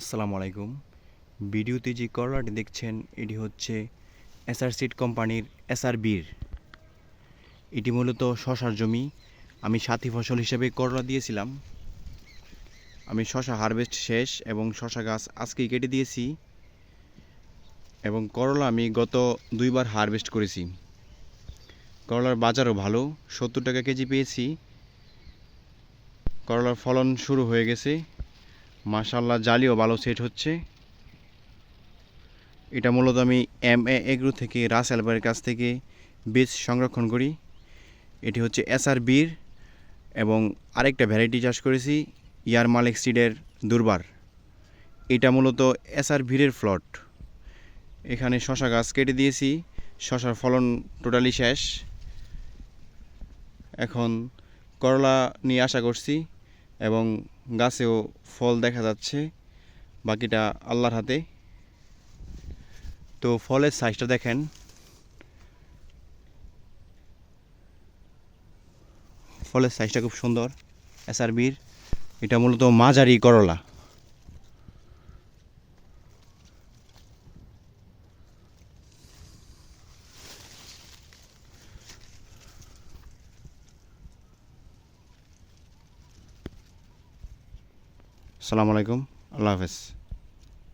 আসসালামু আলাইকুম। ভিডিওতে যে করলাটি দেখছেন, এটি হচ্ছে এসআর সিড কোম্পানির এসআর বির। এটি মূলত শশার জমি। আমি সাথী ফসল হিসেবে করলা দিয়েছিলাম। আমি শশা হারভেস্ট শেষ এবং শশা গাছ আজকেই কেটে দিয়েছি এবং করলা আমি গত দুইবার হারভেস্ট করেছি। করলার বাজারও ভালো, সত্তর টাকা কেজি পেয়েছি। করলার ফলন শুরু হয়ে গেছে। মাশাল্লাহ জালিও ভালো সেট হচ্ছে। এটা মূলত আমি এম এ এগ্রো থেকে রাস অ্যালবারের কাছ থেকে বীজ সংরক্ষণ করি। এটি হচ্ছে এসআর বীর এবং আরেকটা ভ্যারাইটি চাষ করেছি, ইয়ার মালিক সিডের দুর্বার। এটা মূলত এসআর বীরের ফ্লট এখানে শশা গাছ কেটে দিয়েছি, শশার ফলন টোটালি শেষ। এখন করলা নিয়ে আশা করছি। এবং গাছেও ফল দেখা যাচ্ছে। বাকিটা আল্লাহর হাতে। তো ফলের সাইজটা দেখেন। ফলের সাইজটা খুব সুন্দর। এসআরবির এটা মূলত মাঝারি করলা। আসসালামু আলাইকুম আল্লাহ হাফেজ।